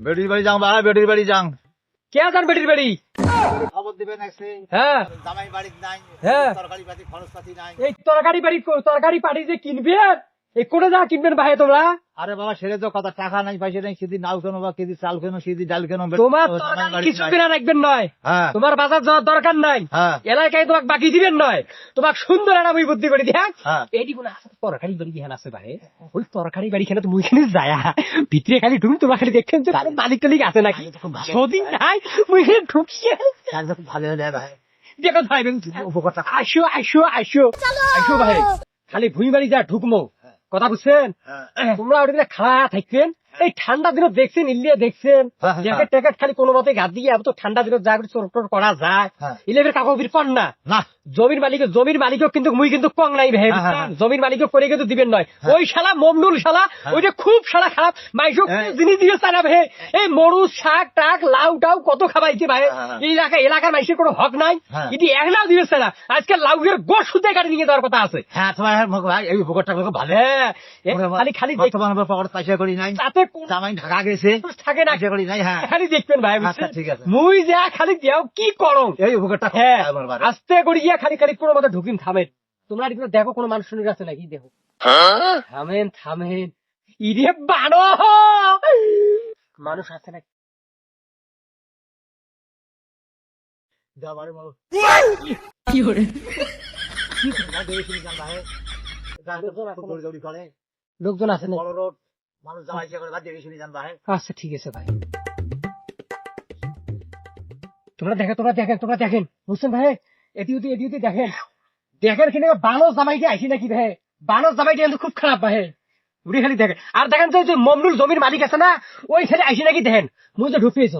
বেটির বাড়ি যাও বাবা বেটির বাড়ি যাও। কে আছেন বেটির বাড়ি? খবর দিবেন হ্যাঁ। জামাই বাড়ি নাই হ্যাঁ। তরকারি পাতি খরচ পাতি নাই। এই তরকারি বাড়ি তরকারি পাটি যে কিনবেন এই কোনে যা কিনবেন ভাই তোমরা? আরে বাবা সেরে তো কথা টাকা নাই পয়সা নাই সেদিন নাও কেন বা কেজি চাল কেন সেদি ডাল কেন তোমার কিছু নাই। কিনা রাখবেন নয়। হ্যাঁ। তোমার বাজার যাওয়ার দরকার নাই। হ্যাঁ। এলাকায় তোমাকে বাকি দিবেন নয়। তোমাকে সুন্দর একটা মুই বুদ্ধি করে দিয়া হ্যাঁ। এটি কোন তরকারি বাড়ি দিহান আছে ভাই ওই তরকারি বাড়ি খেলে তুমি এখানে যায় ভিতরে খালি তুমি তোমার খালি দেখছেন যে তার মালিক টালিক আছে নাকি? যদি নাই মুই এখানে ঢুকিয়ে তো ভালো হলে ভাই। দেখো ভাই আসো আসো আসো। আসো ভাই। খালি ভুঁই বাড়ি যা ঢুকমো কথা বুঝছেন হ্যাঁ। তোমরা ওটা খাড়া থাকবেন এই ঠান্ডা দিনত দেখছেন ইলিয়ে দেখছেন। হ্যাঁ, হ্যাঁ। জ্যাকেট ট্যাকেট খালি কোনো মতে গাদ দিয়ে তো ঠান্ডা দিনত যা করে চোর টোর করা যায়। ইলেভের কাগজের কন না। না। জমির মালিক জমির মালিকও কিন্তু মুই কিন্তু কং নাই ভাই হ্যাঁ, হ্যাঁ। জমির মালিকও করে কিন্তু দিবেন নয়। ওই শালা মমনুল শালা ওইটা খুব শালা খারাপ হ্যাঁ। জিনিস দিয়ে চানা ভাই এই মরুচ শাক টাক লাউ টাউ কত খাবাইছে ভাই। এই এলাকা এলাকার মানুষের কোনো হক নাই। এটি একলাও দিয়েছে না আজকে লাউয়ের গোশ সুদে কাটি নিয়ে যাওয়ার কথা আছে। হ্যাঁ তোমার ভাই এই উপকারটা ভালো। খালি খালি বর্তমান পকেট পয়সা করি নাই। তাতে জামাই ঢাকা গেছে। থাকে না। করি নাই হ্যাঁ। খালি দেখবেন ভাই আচ্ছা, ঠিক আছে। মুই যা খালি দেও কি করো এই উপকারটা হ্যাঁ আস্তে করে গিয়া খালি খালি কোনো মতো ঢুকিন থামেন। তোমরা এদিকে দেখো কোনো মানুষ শুনে আছে নাকি দেখো। থামেন থামেন। ইরে বানো মানুষ আছে নাকি। কি করে দেখে শুনে ভাই। লোকজন আছে রোড মানুষ যাওয়া ইচ্ছা করে যা দেখে শুনে যান ভাই। আচ্ছা ঠিক আছে ভাই। তোমরা দেখেন তোমরা দেখেন তোমরা দেখেন। বুঝছেন ভাই? এটি উঠি এটি উঠি দেখেন। দেখেন কিনা বানর জামাইটি আইসি নাকি ভাই? বানর জামাইটি কিন্তু খুব খারাপ ভাই। উড়ি খালি দেখেন। আর দেখেন যে মমনুল জমির মালিক আছে না, ওই খালি আইসি নাকি দেখেন? মুই যে ঢুকিয়েছ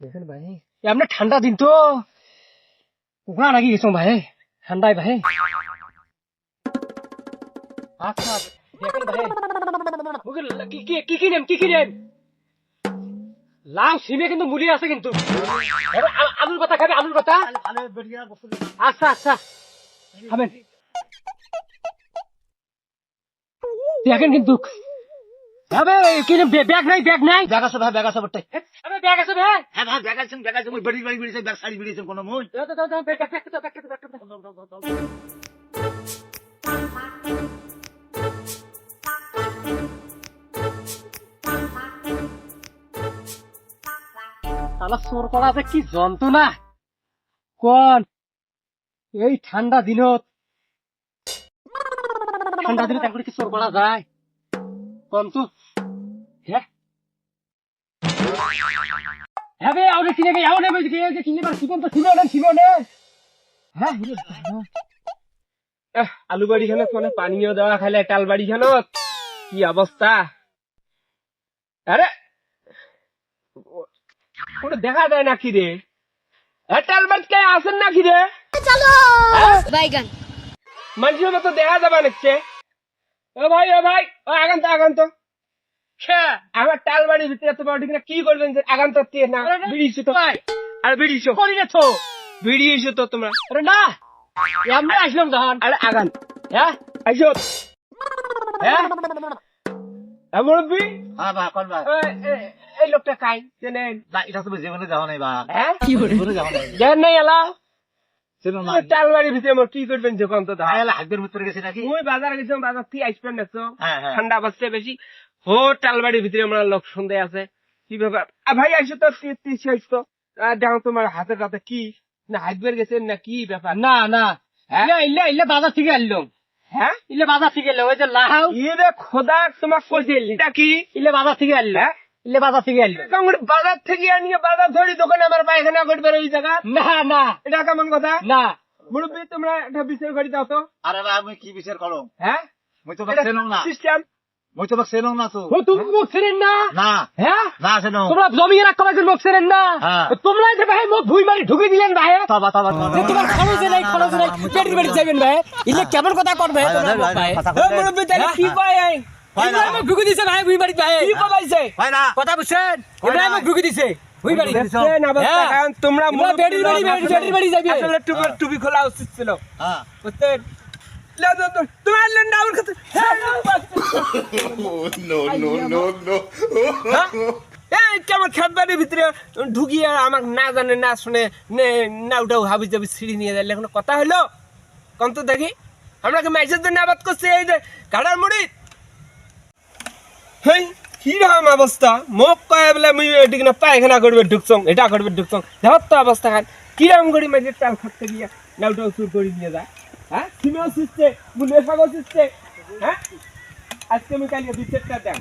দেখেন ভাই এমনি ঠান্ডা দিন তো। কুকুরা লাগি গেছ ভাই ঠান্ডায় ভাই। আচ্ছা দেখেন ভাই কি কি- কি কি নেম কি কি নেম? লাউ সিমে কিন্তু মুলি আছে কিন্তু। আলুর কথা খাবে আলুর কথা? আচ্ছা আচ্ছা। খাবেন। দেখেন কিন্তু। হবে কি ব্যাগ নাই ব্যাগ নাই? ব্যাগ আছে ভাই ব্যাগ আছে বটে। ব্যাগ আছে ভাই? হ্যাঁ ভাই ব্যাগ আছে ব্যাগ আছে মুই বেরিয়ে বাড়ি বেরিয়েছে ব্যাগ শাড়ি বেরিয়েছে কোনো মুই। দাও, দাও, দাও, দাও, bag, bag, bag, bag, bag. চোর করা যে কি যন্ত্রণা? কোন? এই ঠান্ডা দিনত। ঠান্ডা দিনত এখন কি চোর করা যায়? কোন তো? হ্যাঁ হ্যাঁ বে, আউলে কিনে গে, আউলে বে গে কিনে বার সিবন তো সিবন সিবন আলু বাড়ি খানে কোনে পানীয় দেওয়া খাইলে টাল বাড়ি খানত কি অবস্থা? আরে! ওটা দেখা যায় নাকি রে? টাল বাড়ি কে আসেন নাকি রে? বাইগান মানুষের মতো দেখা যাবে নাকি ও ভাই ও ভাই ও আগান তো আগান তো আমার টাল বাড়ির ভিতরে তোমার ওদিকে কি করবেন যে আগান তো? না বেরিয়েছো তো। আরে বেরিয়েছো করি না তো? বেরিয়েছো তো তোমরা। আরে না এমনি আসলাম তখন আরে আগান হ্যাঁ? আইসো হ্যাঁ? হ্যাঁ মুরব্বী? হ্যাঁ এ- এ- এই লোকটা কাই? চেনেন না এটা তুমি জীবনে যাওয়া নাই বা। হ্যাঁ? জীবনে যাওয়া নাই। জান নাই এলা কি ভাই এলা হাতের ভিতরে গেছে নাকি? ওই বাজারে গেছিলাম বাজার থেকে আসবেন নেছো হ্যাঁ হ্যাঁ। ঠান্ডা বাজছে বেশি। হো টালবাড়ির ভিতরে আমরা লোক সন্ধে আছে। কি ব্যাপার ভাই আইসো তো তিরিশ আইসো। দেখো তোমার হাতের কাছে কি? না হাত গেছেন না কি ব্যাপার? না না। ইলে ইলে ইলে বাজার থেকে আনলাম। হ্যাঁ? ইলে বাজার থেকে এলো ওই যে লাহাও খোদা তোমার কইছে এটা কি? ইলে বাজার থেকে আনলো ইলে বাজার থেকে আনলো বাজার থেকে আনিয়ে বাজার ধরি দোকানে আমার পায়খানা করবে ওই জায়গা। না না। এটা কেমন কথা? না। মুরব্বী তোমরা একটা বিচার করে দাও তো। আরে আমি কি বিচার করো? হ্যাঁ? মুই তো চেনো না। সিস্টেম মুই তো চেনো না তো। তুমি মুখ ছেড়েন না। না। হ্যাঁ? না চেনো। তোমরা জমিয়ে রাখতে পারছেন মুখ ছেড়েন না। হ্যাঁ। তোমরা যে ভাই মুখ ভুই মারি ঢুকে দিলেন ভাই। তবা তবা তোমার খরচ নাই খরচ নাই পেটের বাড়ি যাবেন ভাই। ইলে কেমন কথা করবে ভাই। মুরব্বি তাহলে কি। ইব্রাহিম ঢুকে দিছে ভাই ভুই বাড়ি ভাই কি কবাইছে হয় না। কথা বুঝছেন ইব্রাহিম ঢুকে দিছে ভুই বাড়ি বুঝছেন হ্যাঁ। তোমরা পেটের বাড়ি পেটের বাড়ি যাবে। আসলে টুপি টুপি খোলা উচিত ছিল। হ্যাঁ। বুঝছেন? তোমার লেন ডাউন. এই কেমন খেত বাড়ির ভিতরে ঢুকিয়ে আমার না জানে না শুনে নে উঠাও হাবি যাবি সিঁড়ি নিয়ে যাইলে? কোনো কথা হলো কম তো দেখি। আমরা কি মাইসের জন্য আবাদ করছি? এই যে গাড়ার মুড়ি হেই কীরকম অবস্থা? মোক কয়ে বলে মুই এদিকে না পায়খানা করবে ঢুকছং, এটা করবে ঢুকছং। দেখো তো অবস্থা খান কিরম করি মাঝে চাল খাতে গিয়ে নাউটাও চুর করে নিয়ে যায়। হ্যাঁ সিনেমা সিস্টে মুলে সাগর সিস্টে হ্যাঁ? আজকে আমি কালকে দুই চারটা দেন